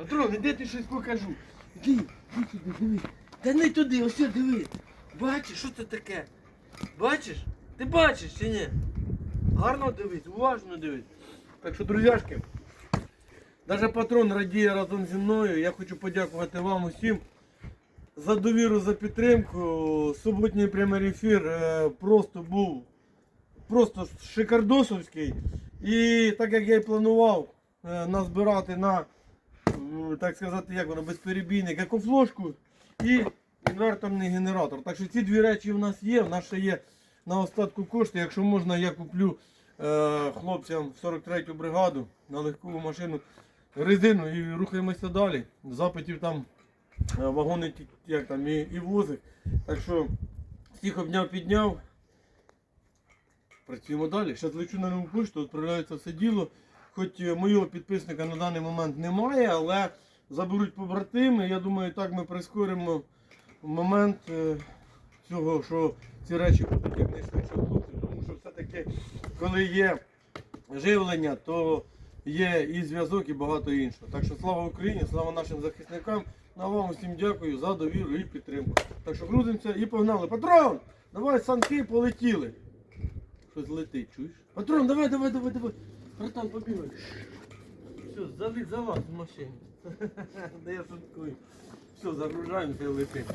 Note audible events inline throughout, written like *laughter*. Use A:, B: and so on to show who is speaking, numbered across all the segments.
A: Патрон, іди ти щось покажу. Іди, іди сюди, диви. Та не туди, ось диви. Бачиш, що це таке? Бачиш? Ти бачиш чи ні? Гарно дивись, уважно дивись. Так що, друзяшки, навіть патрон радіє разом зі мною. Я хочу подякувати вам усім за довіру, за підтримку. Суботній прямий ефір е, просто був просто шикардосовський. І так як я і планував е, назбирати на, так сказати, як воно, безперебійник, екофлошку і інверторний генератор. Так що ці дві речі в нас є. В нас ще є на остатку кошти. Якщо можна, я куплю е, хлопцям в 43-ю бригаду на легкову машину резину і рухаємося далі. Запитів там е, вагони як там, і, і возик. Так що всіх обняв, підняв. Працюємо далі. Зараз лечу на нову пошту, відправляється все діло. Хоч е, моєго підписника на даний момент немає, але заберуть побратими. Я думаю, так ми прискоримо момент е, цього, що ці речі будуть якнайшвидше в хлопців. Тому що все-таки, коли є живлення, то є і зв'язок, і багато іншого. Так що слава Україні, слава нашим захисникам. На вам усім дякую за довіру і підтримку. Так що грузимося і погнали. Патрон! Давай санки полетіли. Щось летить, чуєш? Патрон, давай, давай, давай, давай. Братан, побігай. Все, заліз, залаз в машині. Да я шуткую. Все, загружаємося і летимо.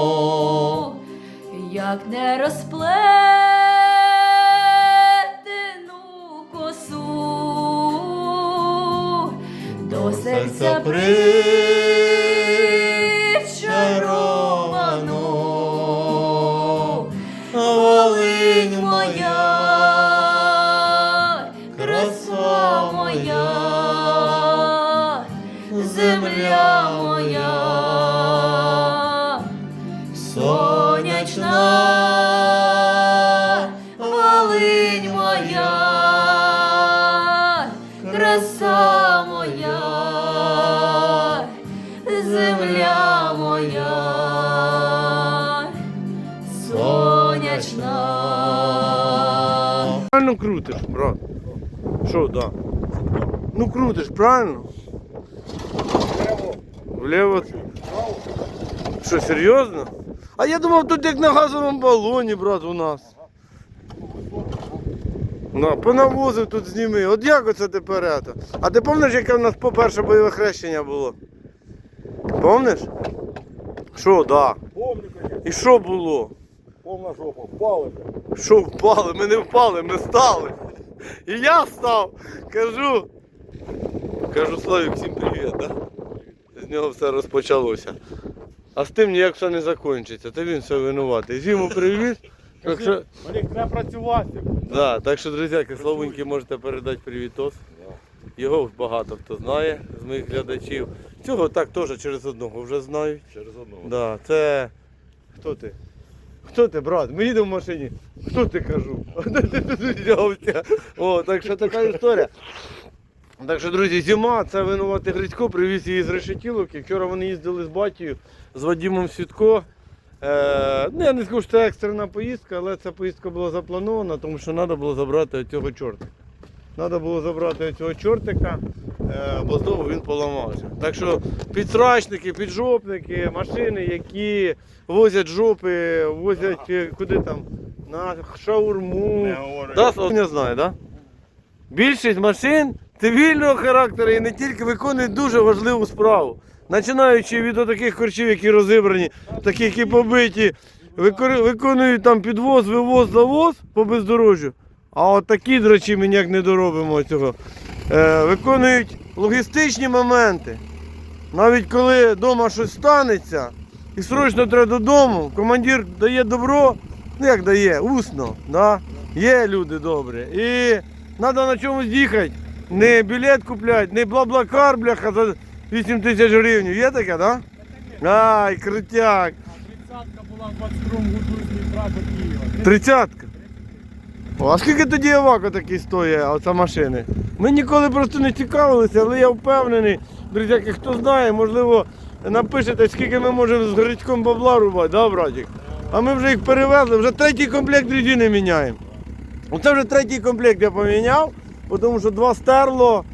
B: Мальовано, як не розплетену косу до серця причаровано, Волинь моя, краса моя, земля моя, сонячна.
A: Правильно крутиш, брат. Що, да? Ну крутиш, правильно? Вліво. Що, серйозно? А я думав, тут як на газовому балоні, брат, у нас. На, понавозив тут зніми. От як оце тепер? ето? А ти пам'ятаєш, яке в нас по перше бойове хрещення було? Помниш? Що, да.
C: Помню, конечно,
A: І що було?
C: повна жопа, впали.
A: Що впали? Ми не впали, ми стали. І я став. Кажу. Кажу Славік, всім привіт, да? З нього все розпочалося. А з тим ніяк все не закінчиться. Та він все винуватий. Зіму привіт. Так що,
C: Олег, треба працювати.
A: да, так що, друзяки, Славуньки можете передати привітос. Його багато хто знає з моїх глядачів. Цього так теж через одного вже знають.
C: Через одного.
A: Да, це. Хто ти? Хто ти, брат? Ми їдемо в машині. Хто ти кажу? Де ти тут взявся? О, так що така історія. Так що, друзі, зима, це винуватий Грицько, привіз її з Решетіловки. Вчора вони їздили з батькою, з Вадимом Свідко. Е, ну, я не скажу, що це екстрена поїздка, але ця поїздка була запланована, тому що треба було забрати цього чорта. Треба було забрати цього чортика, е, бо знову він поламався. Так що підсрачники, піджопники, машини, які возять жопи, возять е, куди там, на шаурму.
C: Не.
A: Да, не знаю, да? Більшість машин цивільного характеру і не тільки виконують дуже важливу справу. Починаючи від таких корчів, які розібрані, таких які побиті, виконують там підвоз, вивоз, завоз по бездорожжю. А от такі драчі ми ніяк не доробимо цього. Е, виконують логістичні моменти. Навіть коли вдома щось станеться і срочно треба додому, командир дає добро, ну як дає, усно. Да? Є люди добрі. І треба на чомусь їхати. Не білет купляти, не бла-блакар, бляха, 8 тисяч гривень. Є таке, так? Да? Ай, крутяк.
C: Тридцятка була в 22 году з Дніпра до Києва.
A: Тридцятка. А скільки тоді Авако такий стоїть, оця машини? Ми ніколи просто не цікавилися, але я впевнений, друзяки, хто знає, можливо, напишете, скільки ми можемо з горячком бабла рубати, да, братик? А ми вже їх перевезли, вже третій комплект резини міняємо. Оце вже третій комплект я поміняв. тому що два стерло,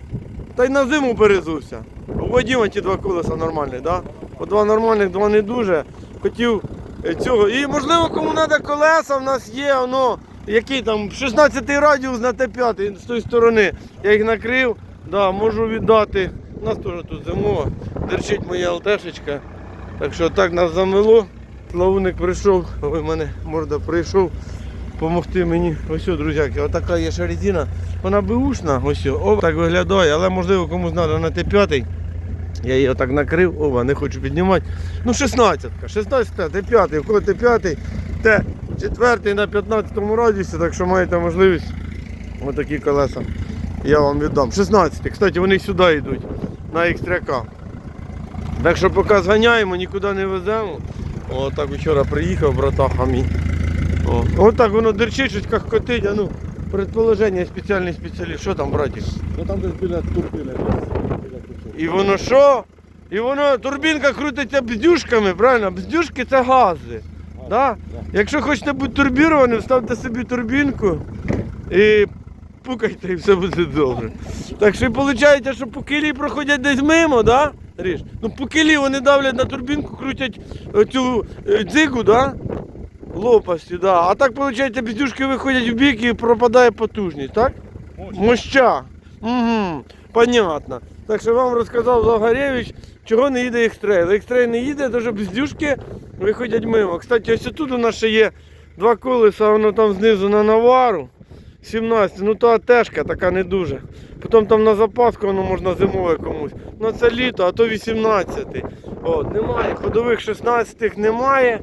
A: та й на зиму перезувся. У ті два колеса нормальні, да? По два нормальних, два не дуже. Хотів е, цього. І можливо, кому треба колеса, в нас є воно, який там 16 радіус на Т5 з тої сторони. Я їх накрив, да, можу віддати. У нас теж тут зимова. Дерчить моя ЛТшечка. Так що так нас замело. Славуник прийшов, ой, мене морда прийшов допомогти мені. Ось, друзяки, отака є ще резина. Вона беушна, ось, о, о, так виглядає, але можливо комусь треба на Т5. Я її отак накрив, ова, не хочу піднімати. Ну, 16, 16, Т5, в кого Т5, Т4 на 15 радіусі, так що маєте можливість отакі колеса. Я вам віддам. 16, кстати, вони сюди йдуть, на X3. Так що поки зганяємо, нікуди не веземо. О, так вчора приїхав братаха мій. О, от так воно дерчить, як котить, а ну, предположення спеціальний спеціаліст. Що там, братик?
C: Ну там десь біля турбіни.
A: І воно що? І воно турбінка крутиться бздюшками, правильно? Бздюшки це гази. Да? Якщо хочете бути турбірованим, ставте собі турбінку і пукайте, і все буде добре. Так що і виходить, що по килі проходять десь мимо, да? Ріж? Ну по килі вони давлять на турбінку, крутять цю дзигу, да? лопасті, да. а так виходить, бздюшки виходять в бік і пропадає потужність, так? Моща. Угу, понятно. Так що вам розказав Загаревич, чого не їде екстрей. Екстрей не їде, тому що бздюшки виходять мимо. Кстати, ось тут у нас ще є два колеса, воно там знизу на навару. 17, ну то тежка така не дуже. Потім там на запаску воно можна зимове комусь. Ну це літо, а то 18. От, немає. Ходових 16 немає.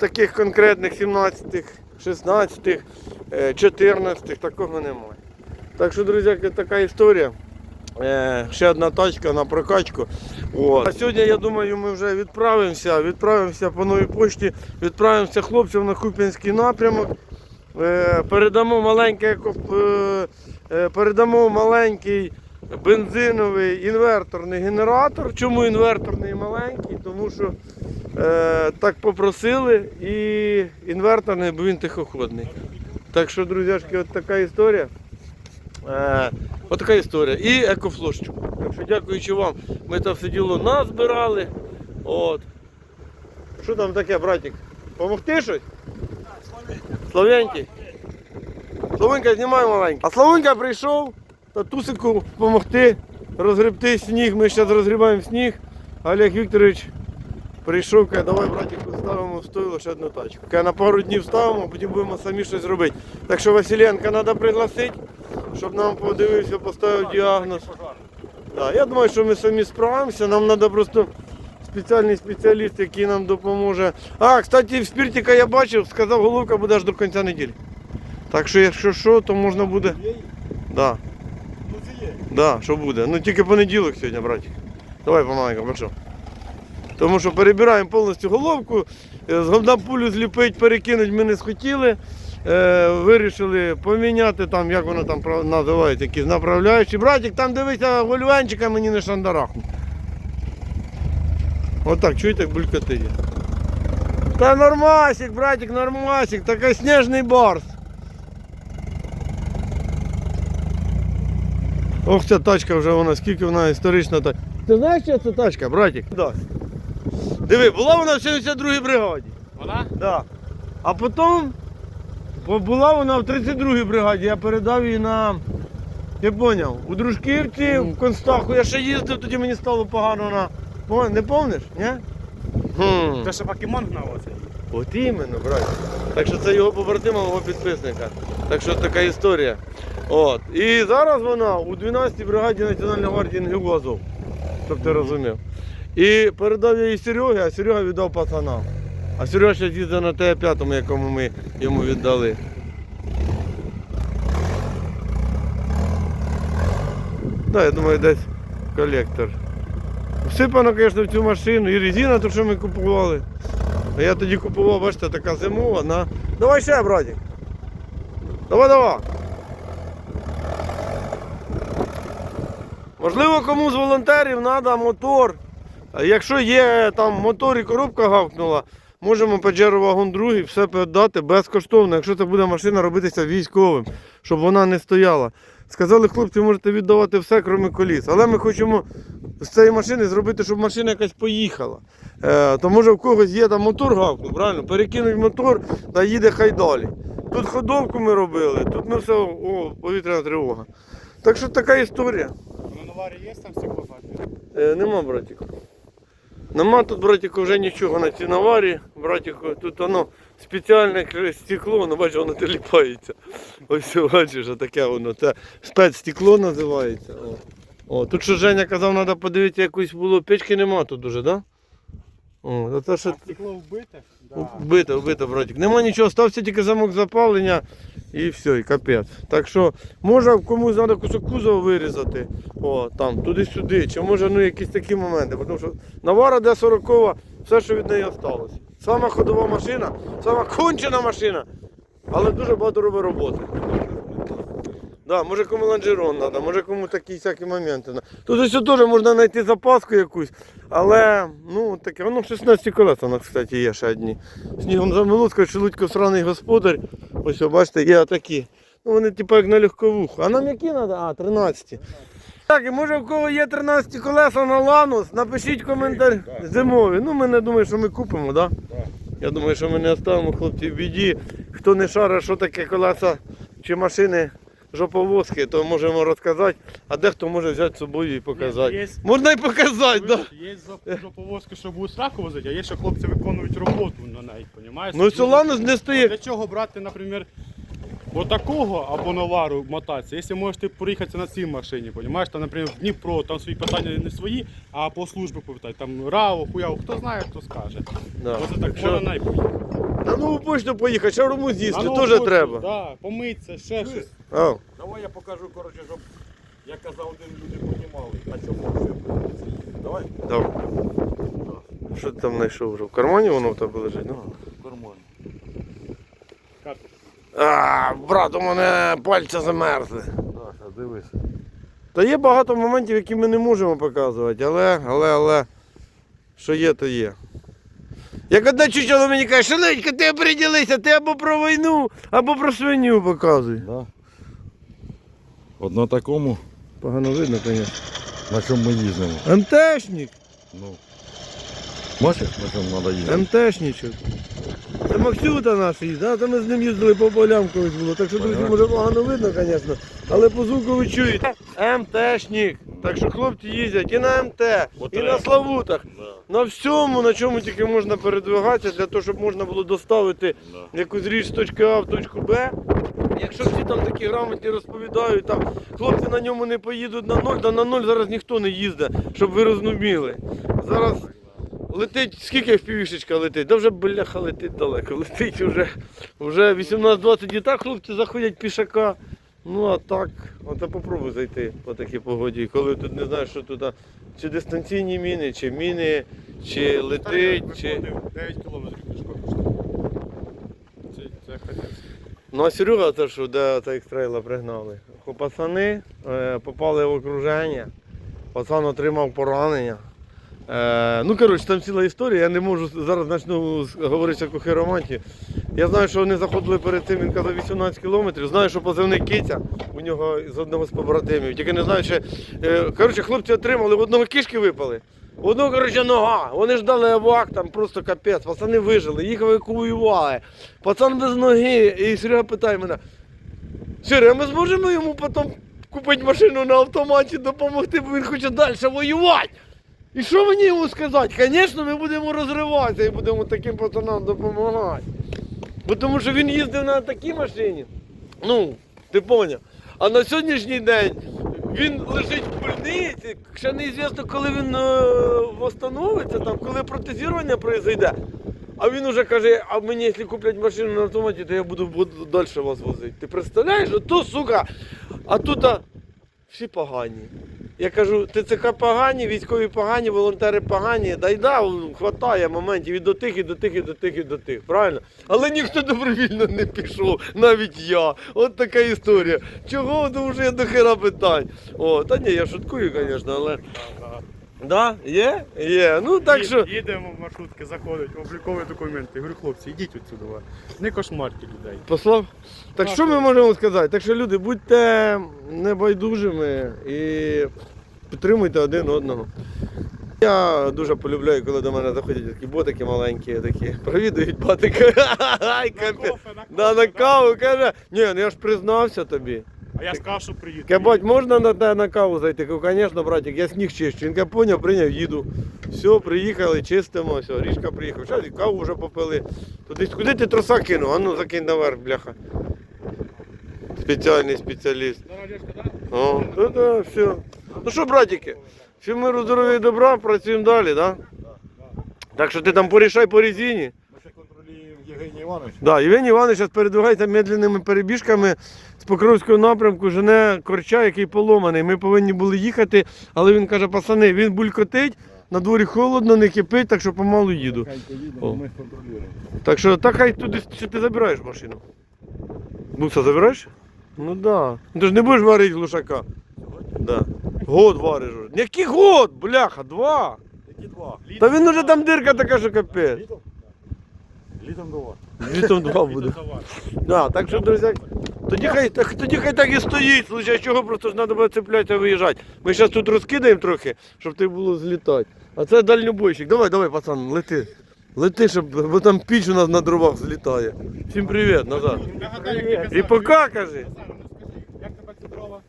A: Таких конкретних 17, 16, 14, такого немає. Так що, друзі, така історія. Е, ще одна тачка на прокачку. От. А сьогодні, я думаю, ми вже відправимося. Відправимося по новій почті, відправимося хлопцям на Куп'янський напрямок. Е, передамо маленький, е, передамо маленький бензиновий інверторний генератор. Чому інверторний і маленький? Тому що е, так попросили і інверторний, бо він тихоходний. Так що, друзяшки, от така історія. Е, от така історія. І екофлошчик. Так що дякуючи вам, ми там все діло назбирали. От. Що там таке, братик? Помогти щось? Слов'янки? Славунька, знімай маленький. А Славунька прийшов татусику допомогти розгребти сніг. Ми зараз розгрібаємо сніг. Олег Вікторович прийшов, каже, давай, братику, ставимо в стойло ще одну тачку. Каже, на пару днів ставимо, потім будемо самі щось робити. Так що Василенка треба пригласити, щоб нам подивився, поставив діагноз. Да, я думаю, що ми самі справимося. Нам треба просто спеціальний спеціаліст, який нам допоможе. А, кстати, в спіртіка я бачив, сказав, головка буде аж до кінця неділі. Так що, якщо що, то можна буде. Да. Да, що буде. Ну тільки понеділок сьогодні, братик. Давай помаленьку, пішов. Тому що перебираємо повністю головку, е, з пулю зліпити, перекинути ми не схотіли. Е, вирішили поміняти там, як воно там називається, якісь направляючі. Братик, там дивися, гольванчика мені не шандарахну. Отак, чуєте, як булькати є. Та нормасик, братик, нормасик, такий сніжний барс. Ох, ця тачка вже вона, скільки вона історична та. Ти знаєш, що це тачка, братик? Да. Диви, була вона в 72-й бригаді.
C: Вона?
A: Да. А потім бо була вона в 32-й бригаді, я передав її на. Я поняв, у Дружківці, в Констаху. Я ще їздив, тоді мені стало погано на. Не помниш? Ні? Хм.
C: Це ще покемон гнав оце.
A: От іменно, брат. Так що це його побратима, мого підписника. Так що така історія. От. І зараз вона у 12-й бригаді Національної гвардії НГУ Щоб ти розумів. І передав я її Серегі, а Серега віддав пацанам. А Серега ще їздив на Т5, якому ми йому віддали. Так, я думаю, десь колектор. Всипано, звісно, в цю машину. І резина, то, що ми купували. А я тоді купував, бачите, така зимова. На... Давай ще, братик. Давай, давай. Можливо, кому з волонтерів треба мотор. Якщо є там мотор і коробка гавкнула, можемо Pajero вагон другий все передати безкоштовно, якщо це буде машина робитися військовим, щоб вона не стояла. Сказали, хлопці, можете віддавати все, крім коліс. Але ми хочемо з цієї машини зробити, щоб машина якась поїхала. Е, то може в когось є там мотор гавкнув, правильно? Перекинуть мотор та їде хай далі. Тут ходовку ми робили, тут ми все, о, повітряна тривога. Так що така історія.
C: На наварі є там стеклопакет?
A: Е, нема, братіку. Нема тут, братіку, вже нічого на цій наварі. Братіку, тут воно спеціальне стекло, ну бачиш, воно теліпається. Ось бачиш, таке воно. Це спецстекло називається. О. О, тут що Женя казав, треба подивитися, якусь було. Печки нема тут уже, так? Да? О, то те, що
C: А стекло вбите? Да.
A: Вбито, вбито, братик. Нема нічого, стався тільки замок запалення і все, і капець. Так що, може комусь треба кусок кузова вирізати, о, там, туди-сюди, чи може ну, якісь такі моменти. Тому що Навара де 40 все, що від неї залишилось. Сама ходова машина, сама кончена машина, але дуже багато робить роботи. Да, може кому лонжерон треба, може кому такі всякі моменти. Тут ось теж можна знайти запаску якусь, але ну таке, воно 16 колеса, у нас, кстати, є ще одні. Снігом замило, скажуть, що Лудько сраний господар. Ось, бачите, є такі. Ну вони типу як на легковуху. А нам які треба? А, 13. Так, і може в кого є 13 колеса на ланус, напишіть коментар зимові. Ну ми не думаємо, що ми купимо, так? Да? Я думаю, що ми не оставимо хлопців в біді. Хто не шарить, що таке колеса чи машини жоповозки, то можемо розказати, а дехто може взяти з собою і показати.
C: Є- є-
A: Можна і показати, так. Да.
C: Є жоповозки, що будуть сраку возити, а є, що хлопці виконують роботу на неї, розумієш?
A: Ну, це ланус не стоїть.
C: Для чого брати, наприклад, отакого або навару мотатися, якщо можеш ти проїхатися на цій машині, розумієш? Там, наприклад, в Дніпро, там свої питання не свої, а по службі повітати, там РАО, хуяво, хто знає, хто скаже.
A: Да.
C: Оце так
A: Що?
C: можна найпоїхати.
A: На нову почту поїхати, шаурму з'їсти,
C: ну,
A: теж треба.
C: Да, помитися, ще щось.
A: А,
D: Давай я покажу, коротше, щоб як казав один люди понімали, на чому все. Давай.
A: давай. Що ти там знайшов вже? В кармані воно в тебе лежить? Ну?
D: В кармані.
C: Катер.
A: А, брат, у мене пальця замерзли.
D: Так, дивись.
A: Та є багато моментів, які ми не можемо показувати, але, але, але, що є, то є. Як одна чучело мені каже, Шаленька, ти оприділися, ти або про війну, або про свиню показуй.
D: Да. Одно такому,
A: Погано видно, звісно.
D: на чому ми їздимо.
A: МТшник,
D: Ну. Бачиш, на чому треба їздити?
A: МТшничок. Це Максюта наш їздить, а, то ми з ним їздили по полям колись було. Так що, друзі, може погано видно, звісно, але по звуку ви чуєте. МТшник. Так що хлопці їздять і на МТ, і на Славутах. На всьому, на чому тільки можна передвигатися, для того, щоб можна було доставити якусь річ з точки А в точку Б. Якщо всі там такі грамотні розповідають, там хлопці на ньому не поїдуть на ноль, та на ноль зараз ніхто не їздить, щоб ви розуміли. Зараз летить, скільки впівішечка летить? Да вже бляха летить далеко. Летить вже, вже 18-20 і так хлопці заходять пішака. Ну а так, от попробуй зайти по такій погоді, коли тут не знаєш, що тут, а, чи дистанційні міни, чи міни, чи летить, чи.
C: 9 кілометрів. Це.
A: Ну а Серега, це що, де цей екстрейла пригнали? Пацани е, попали в окруження, пацан отримав поранення. Е, ну, коротше, там ціла історія, я не можу зараз почну говорити як у. Я знаю, що вони заходили перед цим, він казав 18 кілометрів. Знаю, що позивний киця у нього з одного з побратимів. Тільки не знаю, чи. Е, коротше, хлопці отримали, в одного кишки випали. У одного, коротше, нога. Вони ждали авак, там просто капець. Пацани вижили, їх евакуювали. Пацан без ноги. І Серега питає мене. Серега, ми зможемо йому потім купити машину на автоматі, допомогти, бо він хоче далі воювати. І що мені йому сказати? Звісно, ми будемо розриватися і будемо таким пацанам допомагати. Бо тому що він їздив на такій машині. Ну, ти поняв. А на сьогоднішній день він лежить в больниці, ще неізвісно, коли він е, восстановиться, там, коли протезування произойде. А він уже каже, а мені, якщо куплять машину на автоматі, то я буду, буду далі вас возити. Ти представляєш? Ото, сука, а тут всі погані. Я кажу, ТЦК погані, військові погані, волонтери погані. Да й да, хватає моментів і до тих, і до тих, і до тих, і до тих. Правильно? Але ніхто добровільно не пішов, навіть я. От така історія. Чого? дуже до хера питань. О, та ні, я шуткую, звісно, але. Да? Є? Є. Ну так що.
C: Їдемо в маршрутки, заходить, облікові документи. Я говорю, хлопці, ідіть отсюди. Не кошмарте людей.
A: Послав. Так
C: Так,
A: що ми можемо сказати? Так що люди, будьте небайдужими і підтримуйте один одного. Я дуже полюбляю, коли до мене заходять такі ботики маленькі, такі провідують. *laughs* Ай, капець. Да, на каву каже, ні, ну я ж признався тобі.
C: А я сказав, що приїду.
A: Каже, бать, можна на те на каву зайти? Кажу, звісно, братик, я сніг чищу. Він каже, поняв, прийняв, їду. Все, приїхали, чистимо, все, річка приїхав. Зараз і каву вже попили. Туди, куди ти троса кинув? А ну закинь наверх, бляха. Спеціальний спеціаліст. О, ну да, все. Ну що, братики, всім миру, здоров'я і добра, працюємо далі, да? Так що ти там порішай по резині.
D: Євгенія Івановича.
A: Да, Євгеній Іванович зараз передвигається медленними перебіжками з Покровського напрямку, жене корча, який поломаний. Ми повинні були їхати, але він каже, пацани, він булькотить, на дворі холодно, не кипить, так що помалу їду. О.
D: ми контролюємо.
A: Так що так хай туди чи ти забираєш машину. Буса забираєш? Ну да. Ну ти ж не будеш варити глушака. Да. Год вариш. Який год, бляха, два.
D: Які два?
A: Та він уже там дирка така, що капець.
D: Літом? Два.
A: Літом два буде. Да, так що, друзі, тоді хай, так, тоді хай так і стоїть, случай чого просто ж треба було цеплятися виїжджати. Ми зараз тут розкидаємо трохи, щоб ти було злітати. А це дальнобойщик. Давай, давай, пацан, лети. Лети, щоб, бо там піч у нас на дровах злітає. Всім привіт, назад. І пока, кажи.
C: Як тебе це дрова?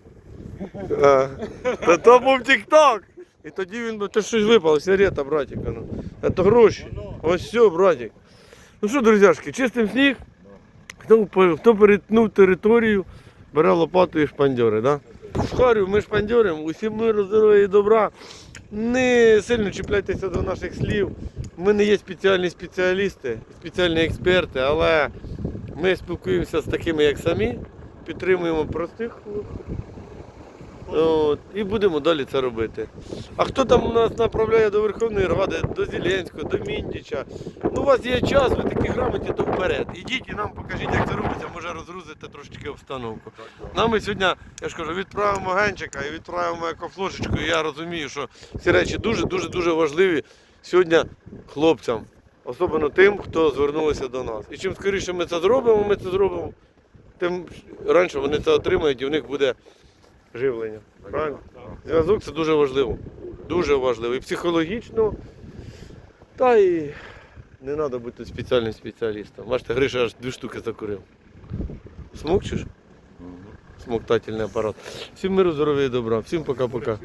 A: А, Та то був тік-ток. І тоді він, би- то щось випало, сигарета, братик. Ну. Це гроші. Ось все, братик. Ну що, друзяшки, чистим сніг. Хто, хто перетнув територію, бере лопату і шпандьори, да? Шхарю, ми шпандьоримо, усім миру, здоров'я і добра. Не сильно чіпляйтеся до наших слів. Ми не є спеціальні спеціалісти, спеціальні експерти, але ми спілкуємося з такими, як самі, підтримуємо простих. От, і будемо далі це робити. А хто там у нас направляє до Верховної Ради, до Зеленського, до Міндіча? Ну, у вас є час, ви такі грамотні, то вперед. Ідіть і нам покажіть, як це робиться, може розгрузити трошечки обстановку. Нам ми сьогодні, я ж кажу, відправимо генчика і відправимо екофлошечку. І я розумію, що ці речі дуже-дуже дуже важливі сьогодні хлопцям, особливо тим, хто звернулися до нас. І чим скоріше ми це зробимо, ми це зробимо, тим раніше вони це отримають і в них буде живлення. Правильно? Зв'язок це дуже важливо. Дуже важливо. І психологічно, та і не треба бути спеціальним спеціалістом. Бачите, Гриша аж дві штуки закурив. Смокчиш? Смоктательний апарат. Всім миру, здоров'я і добра. Всім пока-пока.